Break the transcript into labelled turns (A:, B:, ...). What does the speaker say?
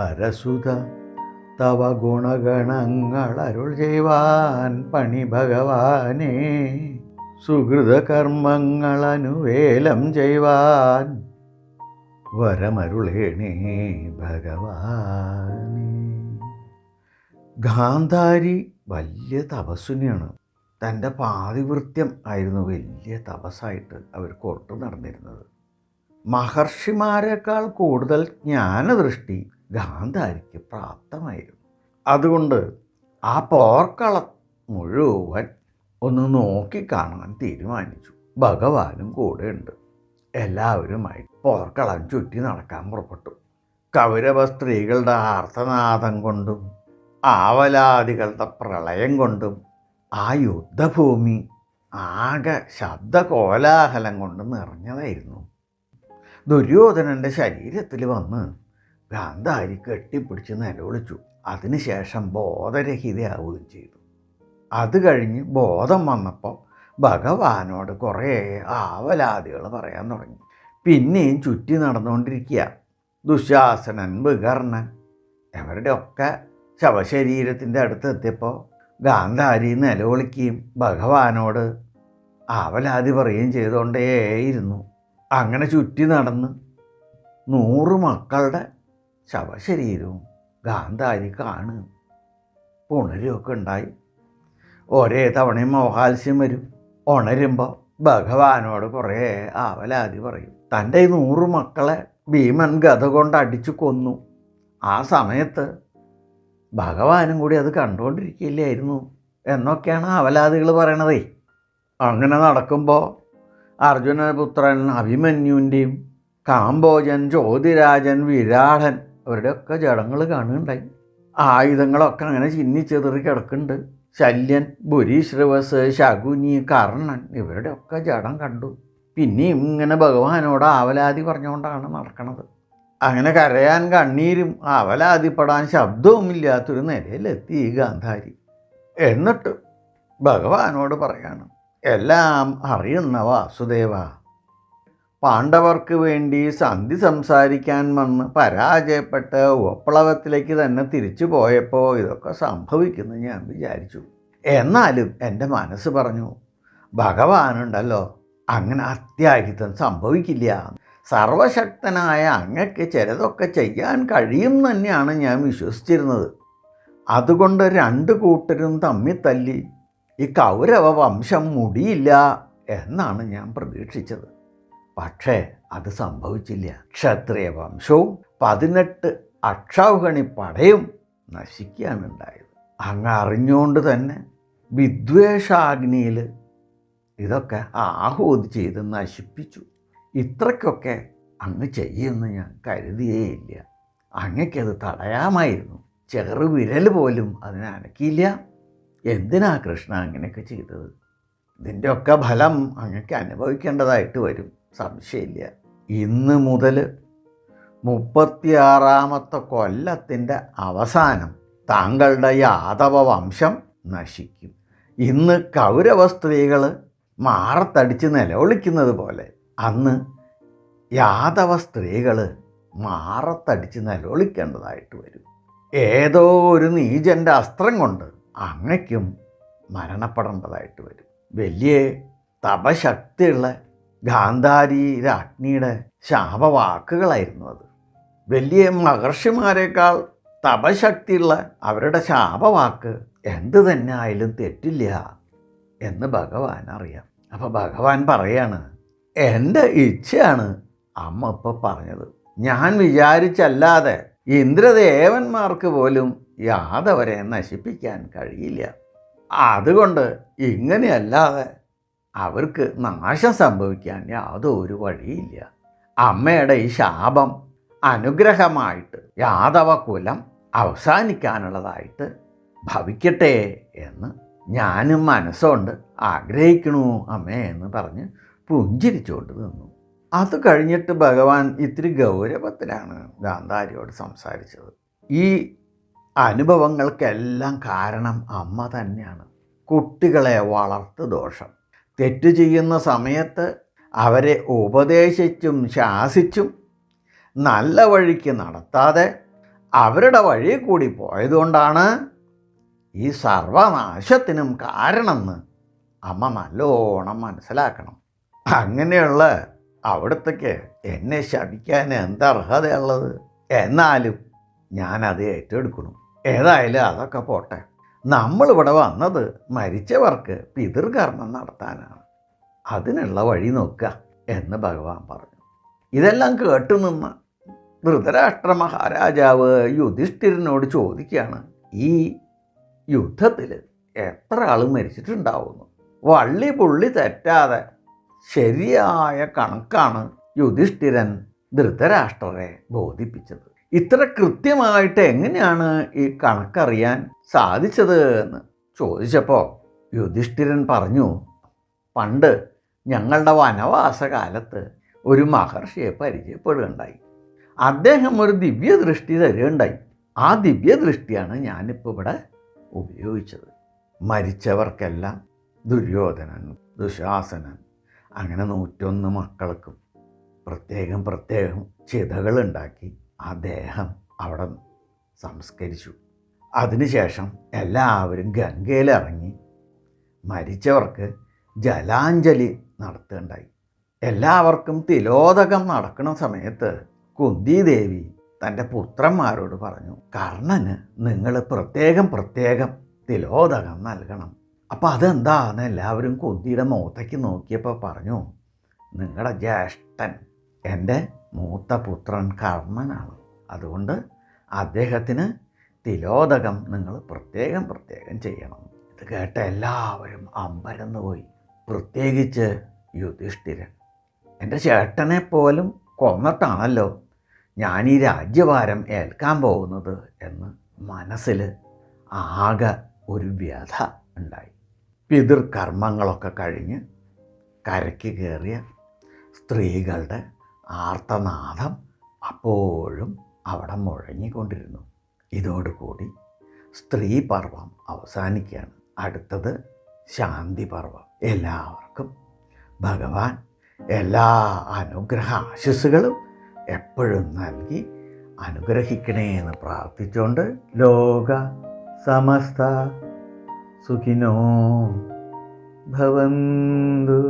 A: ഹരസുത തവ ഗുണഗണങ്ങൾ അരുൾ ചെയ്യുവാൻ പണി ഭഗവാനെ. സുഹൃതകർമ്മങ്ങൾ അനുവേലം ചെയ്യുവാൻ വരമരുളേണേ ഭഗവാനെ. ഗാന്ധാരി വലിയ തപസ്വിനിയാണ്. തന്റെ പാതിവൃത്യം ആയിരുന്നു വലിയ തപസ്സായിട്ട് അവർ കൊണ്ടു നടന്നിരുന്നത്. മഹർഷിമാരെക്കാൾ കൂടുതൽ ജ്ഞാനദൃഷ്ടി ഗാന്ധാരിക്ക് പ്രാപ്തമായിരുന്നു. അതുകൊണ്ട് ആ പോർക്കള മുഴുവൻ ഒന്ന് നോക്കിക്കാണാൻ തീരുമാനിച്ചു. ഭഗവാനും കൂടെ കൂടെയുണ്ട്. എല്ലാവരുമായി പോർക്കളം ചുറ്റി നടക്കാൻ പുറപ്പെട്ടു. കൗരവ സ്ത്രീകളുടെ ആർത്തനാദം കൊണ്ടും ആവലാദികളുടെ പ്രളയം കൊണ്ടും ആ യുദ്ധഭൂമി ആകെ ശബ്ദകോലാഹലം കൊണ്ട് നിറഞ്ഞതായിരുന്നു. ദുര്യോധനന്റെ ശരീരത്തിൽ വന്ന് ഗാന്ധാരി കെട്ടിപ്പിടിച്ച് നിലവിളിച്ചു അതിനുശേഷം ബോധരഹിതയാവുകയും ചെയ്തു. അത് കഴിഞ്ഞ് ബോധം വന്നപ്പോൾ ഭഗവാനോട് കുറേ ആവലാദികൾ പറയാൻ തുടങ്ങി. പിന്നെയും ചുറ്റി നടന്നുകൊണ്ടിരിക്കുക. ദുശാസനൻ വികർണൻ ഇവരുടെയൊക്കെ ശവശരീരത്തിന്റെ അടുത്തെത്തിയപ്പോൾ ഗാന്ധാരി നിലവിളിക്കുകയും ഭഗവാനോട് ആവലാതി പറയുകയും ചെയ്തുകൊണ്ടേയിരുന്നു. അങ്ങനെ ചുറ്റി നടന്ന് നൂറ് മക്കളുടെ ശവശരീരവും ഗാന്ധാരി കാണും ഉണരുമൊക്കെ ഉണ്ടായി. ഒരേ തവണയും മോഹാത്സ്യം വരും. ഉണരുമ്പോൾ ഭഗവാനോട് കുറേ ആവലാതി പറയും. തന്റെ നൂറ് മക്കളെ ഭീമൻ ഗത കൊണ്ട് അടിച്ചു കൊന്നു. ആ സമയത്ത് ഭഗവാനും കൂടി അത് കണ്ടുകൊണ്ടിരിക്കില്ലായിരുന്നു എന്നൊക്കെയാണ് അവലാദികൾ പറയണതേ. അങ്ങനെ നടക്കുമ്പോൾ അർജുനപുത്രൻ അഭിമന്യുവിന്റെയും കാമ്പോജൻ ജ്യോതിരാജൻ വിരാടൻ അവരുടെയൊക്കെ ജടങ്ങൾ കാണുകയുണ്ടായി. ആയുധങ്ങളൊക്കെ അങ്ങനെ ചിന്നിച്ചെതറി കിടക്കുന്നുണ്ട്. ശല്യൻ ബുരി ശ്രീവസ് ശകുനി കർണൻ ഇവരുടെയൊക്കെ ജടം കണ്ടു. പിന്നെയും ഇങ്ങനെ ഭഗവാനോട് ആവലാതി പറഞ്ഞുകൊണ്ടാണ് നടക്കണത്. അങ്ങനെ കരയാൻ കണ്ണീരും അവലാതിപ്പെടാൻ ശബ്ദവുമില്ലാത്തൊരു നിലയിലെത്തി ഈ ഗാന്ധാരി. എന്നിട്ട് ഭഗവാനോട് പറയാണ് എല്ലാം അറിയുന്ന വാസുദേവ പാണ്ഡവർക്ക് വേണ്ടി സന്ധി സംസാരിക്കാൻ വന്ന് പരാജയപ്പെട്ട് ഉപ്ലവത്തിലേക്ക് തന്നെ തിരിച്ചു പോയപ്പോൾ ഇതൊക്കെ സംഭവിക്കുന്നു ഞാൻ വിചാരിച്ചു. എന്നാലും എന്റെ മനസ്സ് പറഞ്ഞു ഭഗവാനുണ്ടല്ലോ അങ്ങനെ അത്യാഹിതം സംഭവിക്കില്ല. സർവശക്തനായ അങ്ങക്ക് ചിലതൊക്കെ ചെയ്യാൻ കഴിയും തന്നെയാണ് ഞാൻ വിശ്വസിച്ചിരുന്നത്. അതുകൊണ്ട് രണ്ട് കൂട്ടരും തമ്മിൽ തല്ലി ഈ കൗരവ വംശം മുടിയില്ല എന്നാണ് ഞാൻ പ്രതീക്ഷിച്ചത്. പക്ഷേ അത് സംഭവിച്ചില്ല. ക്ഷത്രിയ വംശവും പതിനെട്ട് അക്ഷൗഹണി പടയും നശിക്കുകയാണ് അങ്ങ് അറിഞ്ഞുകൊണ്ട് തന്നെ വിദ്വേഷാഗ്നിയിൽ ഇതൊക്കെ ആഹൂതി ചെയ്ത് നശിപ്പിച്ചു. ഇത്രയ്ക്കൊക്കെ അങ്ങ് ചെയ്യുമെന്ന് ഞാൻ കരുതിയേയില്ല. അങ്ങയ്ക്കത് തടയാമായിരുന്നു. ചെറുവിരൽ പോലും അതിനനക്കിയില്ല എന്തിനാ കൃഷ്ണ അങ്ങനെയൊക്കെ ചെയ്തത്? ഇതിന്റെയൊക്കെ ഫലം അങ്ങക്ക് അനുഭവിക്കേണ്ടതായിട്ട് വരും. സംശയമില്ല. ഇന്ന് മുതൽ മുപ്പത്തിയാറാമത്തെ കൊല്ലത്തിന്റെ അവസാനം താങ്കളുടെ യാദവ വംശം നശിക്കും. ഇന്ന് കൗരവ സ്ത്രീകൾ മാറത്തടിച്ച് നിലവിളിക്കുന്നത് പോലെ അന്ന് യാദവ സ്ത്രീകൾ മാറത്തടിച്ച് നിലവിളിക്കേണ്ടതായിട്ട് വരും. ഏതോ ഒരു നീജന്റെ അസ്ത്രം കൊണ്ട് അങ്ങയ്ക്കും മരണപ്പെടേണ്ടതായിട്ട് വരും. വലിയ തപശക്തിയുള്ള ഗാന്ധാരി രാജ്ഞിയുടെ ശാപവാക്കുകളായിരുന്നു അത്. വലിയ മഹർഷിമാരെക്കാൾ തപശക്തിയുള്ള അവരുടെ ശാപവാക്ക് എന്ത് തന്നെ ആയാലും തെറ്റില്ല എന്ന് ഭഗവാൻ അറിയാം. അപ്പോൾ ഭഗവാൻ പറയാണ് എന്റെ ഇച്ഛയാണ് അമ്മ ഇപ്പോൾ പറഞ്ഞത്. ഞാൻ വിചാരിച്ചല്ലാതെ ഇന്ദ്രദേവന്മാർക്ക് പോലും യാദവരെ നശിപ്പിക്കാൻ കഴിയില്ല. അതുകൊണ്ട് ഇങ്ങനെയല്ലാതെ അവർക്ക് നാശം സംഭവിക്കാൻ യാതൊരു വഴിയില്ല. അമ്മയുടെ ഈ ശാപം അനുഗ്രഹമായിട്ട് യാദവ കുലം അവസാനിക്കാനുള്ളതായിട്ട് ഭവിക്കട്ടെ എന്ന് ഞാനും മനസ്സുകൊണ്ട് ആഗ്രഹിക്കണു അമ്മേ എന്ന് പറഞ്ഞ് പുഞ്ചിരിച്ചുകൊണ്ട് നിന്നു. അത് കഴിഞ്ഞിട്ട് ഭഗവാൻ ഇത്തിരി ഗൗരവത്തിലാണ് ഗാന്ധാരിയോട് സംസാരിച്ചത്. ഈ അനുഭവങ്ങൾക്കെല്ലാം കാരണം അമ്മ തന്നെയാണ്. കുട്ടികളെ വളർത്തു ദോഷം. തെറ്റ് ചെയ്യുന്ന സമയത്ത് അവരെ ഉപദേശിച്ചും ശാസിച്ചും നല്ല വഴിക്ക് നടത്താതെ അവരുടെ വഴി കൂടി പോയതുകൊണ്ടാണ് ഈ സർവനാശത്തിനും കാരണമെന്ന് അമ്മ നല്ലോണം മനസ്സിലാക്കണം. അങ്ങനെയുള്ള അവിടത്തേക്ക് എന്നെ ശപിക്കാൻ എന്തർഹതയുള്ളത് എന്നാലും ഞാനത് ഏറ്റെടുക്കണം. ഏതായാലും അതൊക്കെ പോട്ടെ. നമ്മളിവിടെ വന്നത് മരിച്ചവർക്ക് പിതൃകർമ്മം നടത്താനാണ്. അതിനുള്ള വഴി നോക്കുക എന്ന് ഭഗവാൻ പറഞ്ഞു. ഇതെല്ലാം കേട്ടു നിന്ന ധൃതരാഷ്ട്ര മഹാരാജാവ് യുധിഷ്ഠിരനോട് ചോദിക്കുകയാണ് ഈ യുദ്ധത്തിൽ എത്ര ആൾ മരിച്ചിട്ടുണ്ടാവുന്നു? വള്ളി പുള്ളി തെറ്റാതെ ശരിയായ കണക്കാണ് യുധിഷ്ഠിരൻ ധൃതരാഷ്ട്രരെ ബോധിപ്പിച്ചത്. ഇത്ര കൃത്യമായിട്ട് എങ്ങനെയാണ് ഈ കണക്കറിയാൻ സാധിച്ചത് എന്ന് ചോദിച്ചപ്പോൾ യുധിഷ്ഠിരൻ പറഞ്ഞു പണ്ട് ഞങ്ങളുടെ വനവാസകാലത്ത് ഒരു മഹർഷിയെ പരിചയപ്പെടുകയുണ്ടായി. അദ്ദേഹം ഒരു ദിവ്യദൃഷ്ടി തരികയുണ്ടായി. ആ ദിവ്യദൃഷ്ടിയാണ് ഞാനിപ്പോൾ ഇവിടെ ഉപയോഗിച്ചത്. മരിച്ചവർക്കെല്ലാം ദുര്യോധനൻ ദുശാസനൻ അങ്ങനെ നൂറ്റൊന്ന് മക്കൾക്കും പ്രത്യേകം പ്രത്യേകം ചിതകളുണ്ടാക്കി ആ ദേഹം അവിടെ സംസ്കരിച്ചു. അതിനുശേഷം എല്ലാവരും ഗംഗയിലിറങ്ങി മരിച്ചവർക്ക് ജലാഞ്ജലി നടത്തുകയുണ്ടായി. എല്ലാവർക്കും തിലോദകം നടക്കുന്ന സമയത്ത് കുന്തിദേവി തന്റെ പുത്രന്മാരോട് പറഞ്ഞു കർണന് നിങ്ങൾ പ്രത്യേകം പ്രത്യേകം തിലോദകം നൽകണം. അപ്പം അതെന്താന്ന് എല്ലാവരും കുന്തിയുടെ മുഖത്തേക്ക് നോക്കിയപ്പോൾ പറഞ്ഞു നിങ്ങളുടെ ജ്യേഷ്ഠൻ എന്റെ മൂത്ത പുത്രൻ കർണനാണ്. അതുകൊണ്ട് അദ്ദേഹത്തിന് തിലോദകം നിങ്ങൾ പ്രത്യേകം പ്രത്യേകം ചെയ്യണം. ഇത് കേട്ട എല്ലാവരും അമ്പരന്ന് പോയി പ്രത്യേകിച്ച് യുധിഷ്ഠിരൻ. എന്റെ ചേട്ടനെ പോലും കൊന്നിട്ടാണല്ലോ ഞാൻ ഈ രാജ്യഭാരം ഏൽക്കാൻ പോകുന്നത് എന്ന് മനസ്സിൽ ആകെ ഒരു വ്യഥ ഉണ്ടായി. പിതൃകർമ്മങ്ങളൊക്കെ കഴിഞ്ഞ് കരയ്ക്ക് കയറിയ സ്ത്രീകളുടെ ആർത്തനാദം അപ്പോഴും അവിടെ മുഴങ്ങിക്കൊണ്ടിരുന്നു. ഇതോടുകൂടി സ്ത്രീ പർവം അവസാനിക്കുകയാണ്. അടുത്തത് ശാന്തി പർവം എല്ലാവർക്കും ഭഗവാൻ എല്ലാ അനുഗ്രഹ ആശസ്സുകളും എപ്പോഴും നൽകി അനുഗ്രഹിക്കണേ എന്ന് പ്രാർത്ഥിച്ചുകൊണ്ട് ലോക സമസ്ത സുഖിനോ ഭവന്തു.